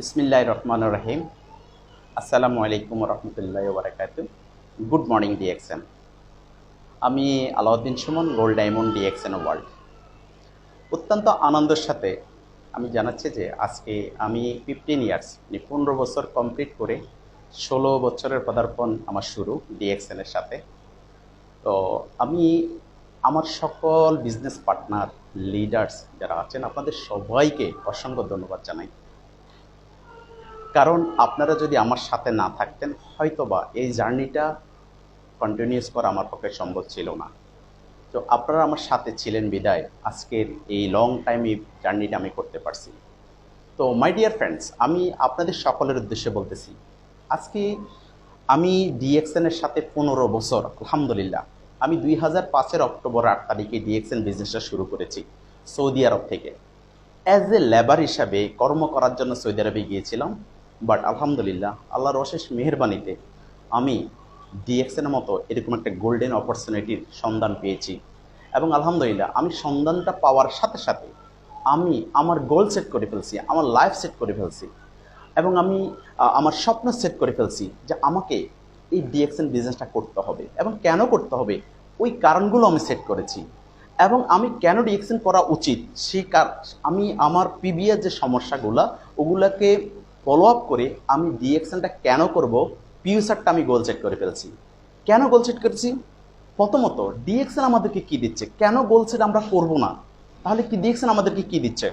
বিসমিল্লাহ রহমান রহিম। আসসালামু আলাইকুম রহমতুল্লাহ বারাকাতু গুড মর্নিং ডিএক্সএন আমি Alauddin Sumon, gold diamond DXN world. অত্যন্ত আনন্দের সাথে আমি জানাচ্ছি যে আজকে আমি ফিফটিন ইয়ার্স মানে পনেরো বছর কমপ্লিট করে ষোলো বছরের পদার্পণ আমার শুরু ডিএক্সএনের সাথে। তো আমি আমার সকল বিজনেস পার্টনার লিডার্স যারা আছেন, আপনাদের সবাইকে অসংখ্য ধন্যবাদ জানাই। কারণ আপনারা যদি আমার সাথে না থাকতেন, হয়তোবা এই জার্নিটা কন্টিনিউস করা আমার পক্ষে সম্ভব ছিল না। তো আপনারা আমার সাথে ছিলেন বিদায়। আজকের এই লং টাইম এই জার্নিটা আমি করতে পারছি। তো মাই ডিয়ার ফ্রেন্ডস আমি আপনাদের সকলের উদ্দেশ্যে বলতেছি, আজকে আমি ডিএক্সএনের সাথে পনেরো বছর, আলহামদুলিল্লাহ, আমি দুই হাজার পাঁচের অক্টোবর আট তারিখে ডিএক্সএন বিজনেসটা শুরু করেছি, সৌদি আরব থেকে। অ্যাজ এ লেবার হিসাবে কর্ম করার জন্য সৌদি আরবে গিয়েছিলাম। বাট আলহামদুলিল্লাহ আল্লাহর অশেষ মেহরবানিতে আমি ডিএক্সএনের মতো এরকম একটা গোল্ডেন অপরচুনিটির সন্ধান পেয়েছি। এবং আলহামদুলিল্লাহ আমি সন্ধানটা পাওয়ার সাথে সাথে আমি আমার গোল সেট করে ফেলছি, আমার লাইফ সেট করে ফেলছি। এবং আমি আমার স্বপ্ন সেট করে ফেলছি যে আমাকে এই ডিএক্সএন বিজনেসটা করতে হবে। এবং কেন করতে হবে? ওই কারণগুলো আমি সেট করেছি। এবং আমি কেন ডিএক্সএন করা উচিত? সেই কার, আমি আমার পিবিএর যে সমস্যাগুলো, ওগুলোকে ফলো আপ করে আমি ডিএক্সএনটা কেন করব? পিউসারটা আমি গোল সেট করে ফেলছি। কেন গোল সেট করেছি? প্রথমত ডিএক্সএন আমাদেরকে কি দিচ্ছে? কেন গোল সেট আমরা করব না? তাহলে কি ডিএক্সএন আমাদেরকে কি দিচ্ছে?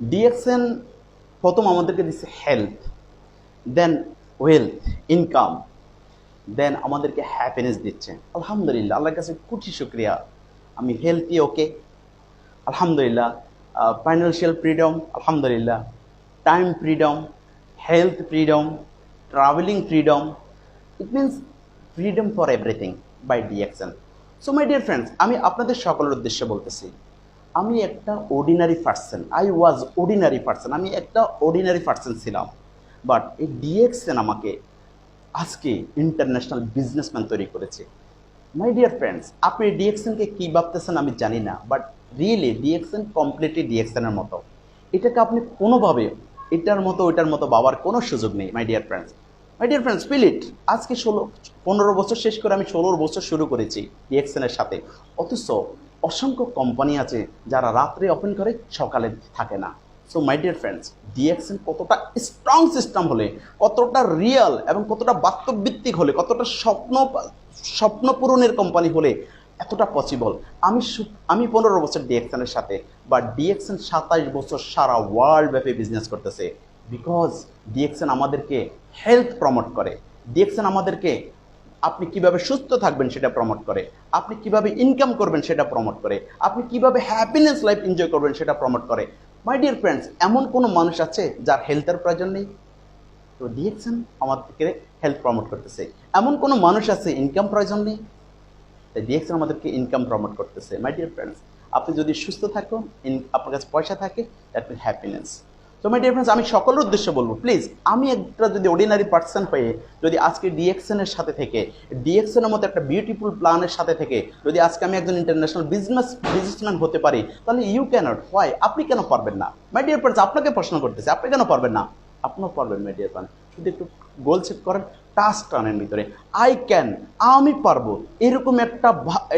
ডিএক্সএন প্রথম আমাদেরকে দিচ্ছে health then wealth income then আমাদেরকে হ্যাপিনেস দিচ্ছে। আলহামদুলিল্লাহ, আল্লাহর কাছে কোটি শুক্রিয়া। আমি হেলথি ওকে আলহামদুলিল্লাহ ফাইন্যান্সিয়াল ফ্রিডম আলহামদুলিল্লাহ। Time freedom health freedom travelling freedom it means freedom for everything by DXN so my dear friends আমি আপনাদের সকলের উদ্দেশ্যে বলতেছি, আমি একটা ordinary person I was ordinary person আমি একটা অর্ডিনারি পার্সন ছিলাম। বাট এই ডিএক্সএন আমাকে আজকে ইন্টারন্যাশনাল বিজনেসম্যান তৈরি করেছে। মাই ডিয়ার ফ্রেন্ডস আপনি ডিএক্সএনকে কী ভাবতেছেন আমি জানি না বাট রিয়েলি ডিএক্সএন কমপ্লিটলি ডিএক্সএনের মতো। এটাকে আপনি কোনোভাবে এটার মতো, ওইটার মতো বাবার কোনো সুযোগ নেই my dear friends my dear friends feel it আজকে ষোলো, পনেরো বছর শেষ করে আমি ষোলোর বছর শুরু করেছি ডিএক্সএনের সাথে। অথচ অসংখ্য কোম্পানি আছে যারা রাত্রে ওপেন করে, সকালে থাকে না। So my dear friends DXN কতটা স্ট্রং সিস্টেম হলে, কতটা রিয়েল এবং কতটা বাস্তবভিত্তিক হলে, কতটা স্বপ্ন স্বপ্ন পূরণের কোম্পানি হলে এতটা পসিবল আমি আমি পনেরো বছর ডিএক্সএনের সাথে বা ডিএক্সএন সাতাইশ বছর সারা ওয়ার্ল্ড ব্যাপী বিজনেস করতেছে। বিকজ ডিএক্সএন আমাদেরকে হেলথ প্রমোট করে। ডিএক্সএন আমাদেরকে আপনি কীভাবে সুস্থ থাকবেন সেটা প্রমোট করে। আপনি কীভাবে ইনকাম করবেন সেটা প্রমোট করে। আপনি কীভাবে হ্যাপিনেস লাইফ এনজয় করবেন সেটা প্রমোট করে। মাই ডিয়ার ফ্রেন্ডস এমন কোনো মানুষ আছে যার হেলথের প্রয়োজন নেই? তো ডিএক্সএন আমাদেরকে হেলথ প্রমোট করতেছে। এমন কোনো মানুষ আছে ইনকাম প্রয়োজন নেই? তাই ডিএক্সএন আমাদেরকে ইনকাম প্রমোট করতেছে। মাই ডিয়ার ফ্রেন্ডস আপনি যদি সুস্থ থাকুন আপনার কাছে পয়সা থাকে দ্যাট মিন হ্যাপিনেস তো মাই ডিয়ার ফ্রেন্ডস আমি সকলের উদ্দেশ্যে বলব প্লিজ আমি একটা যদি অর্ডিনারি পার্সন হয়ে, যদি আজকে ডিএক্সএনের সাথে থেকে ডিএক্সএনের মতো একটা বিউটিফুল প্ল্যানের সাথে থেকে, যদি আজকে আমি একজন ইন্টারন্যাশনাল বিজনেস বিজনেসম্যান হতে পারি, তাহলে ইউ ক্যানট হোয়াই আপনি কেন পারবেন না? মাই ডিয়ার ফ্রেন্ডস আপনাকে প্রশ্ন করতেছে, আপনি কেন পারবেন না? আপনিও পারবেন মাই ডিয়ার ফ্রেন্ড শুধু একটু গোল সেট করেন টাস্ক টানেন ভিতরে। আই ক্যান আমি পারব। এরকম একটা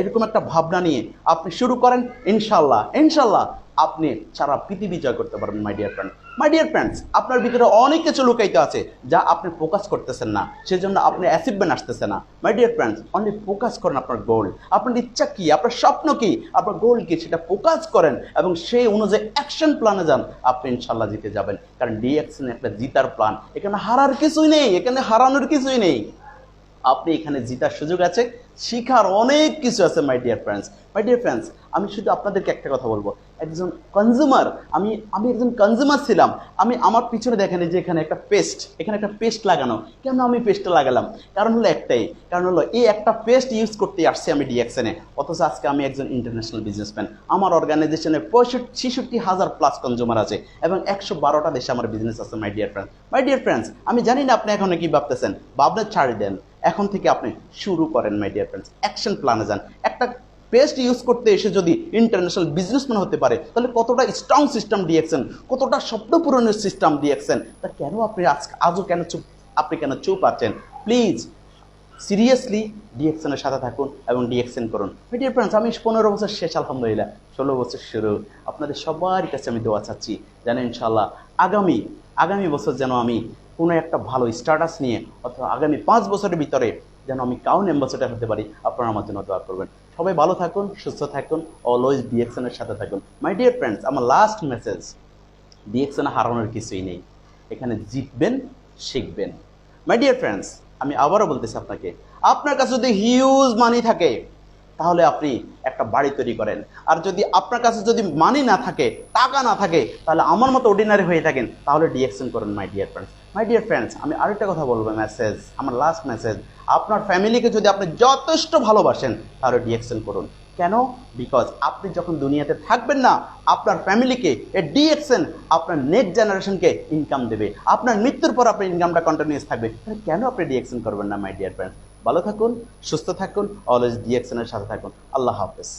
এরকম একটা ভাবনা নিয়ে আপনি শুরু করেন, ইনশাল্লাহ। ইনশাল্লাহ আপনি সারা পৃথিবী জয় করতে পারবেন my dear friend my dear friends আপনার ভিতরে অনেক কিছু লুকাইতে আছে যা আপনি ফোকাস করতেছেন না। সেজন্য আপনি অ্যাচিভমেন্ট আসতেছে না। My dear friends only focus করেন আপনার গোল আপনার ইচ্ছা কি? আপনার স্বপ্ন কি? আপনার গোল কি? সেটা ফোকাস করেন এবং সেই অনুযায়ী অ্যাকশন প্ল্যানে যান। আপনি ইনশাল্লাহ জিতে যাবেন। কারণ ডিএক্সন একটা জিতার প্ল্যান এখানে হারার কিছুই নেই। এখানে হারানোর কিছুই নেই। আপনি এখানে জিতার সুযোগ আছে। শিখার অনেক কিছু আছে my dear friends my dear friends আমি শুধু আপনাদেরকে একটা কথা বলব। একজন কনজিউমার আমি আমি একজন কনজিউমার ছিলাম। আমি আমার পিছনে দেখেন যে এখানে একটা পেস্ট এখানে একটা পেস্ট লাগানো। কেন আমি পেস্টটা লাগালাম? কারণ হলো একটাই, কারণ হলো এই একটা পেস্ট ইউজ করতে আসছি আমি ডিএক্সএনে অথচ আজকে আমি একজন ইন্টারন্যাশনাল বিজনেসম্যান আমার অর্গানাইজেশনে পঁয়ষট্টি, ছেষট্টি হাজার প্লাস কনজিউমার আছে এবং একশো বারোটা দেশে আমার বিজনেস আছে my dear friends my dear friends আমি জানি না আপনি এখন কি ভাবতেছেন। ভাবনা ছাড়ি দেন। এখন থেকে আপনি শুরু করেন মাই ডিয়ার ফ্রেন্ডস অ্যাকশন প্ল্যানে যান। একটা পেস্ট ইউজ করতে এসে যদি ইন্টারন্যাশনাল বিজনেসম্যান হতে পারে, তাহলে কতটা স্ট্রং সিস্টেম ডিএক্সেন কতটা শব্দ পূরণের সিস্টেম ডিএক্সেন তা কেন আপনি আজ আজও কেন চুপ, আপনি কেন চুপ আছেন? প্লিজ সিরিয়াসলি ডিএক্সএনের সাথে থাকুন এবং ডিএক্সএন করুন। মিডিয়ার ফ্রেন্ডস আমি পনেরো বছর শেষ, আলহামদুলিল্লাহ। ষোলো বছর শুরু। আপনাদের সবার কাছে আমি দোয়া চাচ্ছি, যেন ইনশাল্লাহ আগামী আগামী বছর যেন আমি কোনো একটা ভালো স্ট্যাটাস নিয়ে অথবা আগামী পাঁচ বছরের ভিতরে যেন আমি কাউন অ্যাম্বাসেডার হতে পারি, আপনারা আমার জন্য দোয়া করবেন। সবাই ভালো থাকুন, সুস্থ থাকুন অলওয়েজ ডিএক্সএনের সাথে থাকুন। মাই ডিয়ার ফ্রেন্ডস আমার লাস্ট মেসেজ ডিএক্সএনে হারানোর কিছুই নেই। এখানে জিতবেন, শিখবেন। মাই ডিয়ার ফ্রেন্ডস আমি আবারও বলতেছি আপনাকে, আপনার কাছে যদি হিউজ মানি থাকে, তাহলে আপনি একটা বাড়ি তৈরি করেন। আর যদি আপনার কাছে যদি মানি না থাকে, টাকা না থাকে, তাহলে আমার মতো অর্ডিনারি হয়ে থাকেন, তাহলে ডিএকশন করেন my dear friends my dear friends আমি আরেকটা কথা বলব মেসেজ আমার লাস্ট মেসেজ আপনার ফ্যামিলিকে যদি আপনি যথেষ্ট ভালোবাসেন, তাহলে ডিএকশন করুন। কেন? বিকজ আপনি যখন দুনিয়াতে থাকবেন না, আপনার ফ্যামিলিকে এ ডিএক্সএন আপনার নেক্সট জেনারেশনকে ইনকাম দেবে। আপনার মৃত্যুর পর আপনার ইনকামটা কন্টিনিউস থাকবে। তাহলে কেন আপনি ডিএক্সএন করবেন না মাই ডিয়ার ফ্রেন্ডস ভালো থাকুন, সুস্থ থাকুন অলওয়েজ ডিএক্সএনের সাথে থাকুন। আল্লাহ হাফেজ।